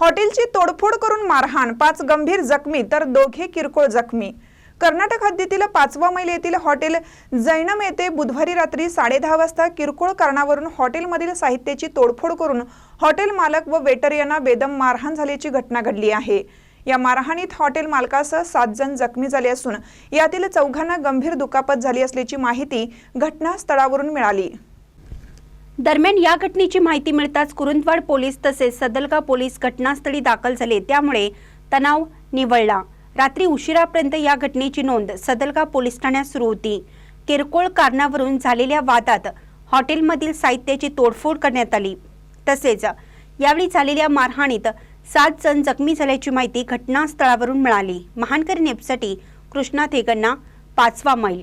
हॉटेलची तोडफोड करून मारहाण पाच गंभीर जखमी तर दोघे किरकोळ जखमी. कर्नाटक हद्दीतील पाचवा मैल येथील हॉटेल जैनम येथे बुधवारी रात्री साडेदहा वाजता किरकोळ कारणावरून हॉटेलमधील साहित्याची तोडफोड करून हॉटेल मालक व वेटर यांना बेदम मारहाण झाल्याची घटना घडली आहे. या मारहाणीत हॉटेल मालकासह सात जण जखमी झाले असून यातील चौघांना गंभीर दुखापत झाली असल्याची माहिती घटनास्थळावरून मिळाली. दरम्यान या घटनेची माहिती मिळताच कुरुंदवाड पोलीस तसेच सदलगा पोलीस घटनास्थळी दाखल झाले. त्यामुळे तणाव निवळला. रात्री उशिरापर्यंत या घटनेची नोंद सदलगा पोलीस ठाण्यात सुरू होती. किरकोळ कारणावरून झालेल्या वादात हॉटेलमधील साहित्याची तोडफोड करण्यात आली. तसेच यावेळी झालेल्या मारहाणीत सात जण जखमी झाल्याची माहिती घटनास्थळावरून मिळाली. महानकरी नेपसाठी कृष्णा थेगण्णा पाचवा मैल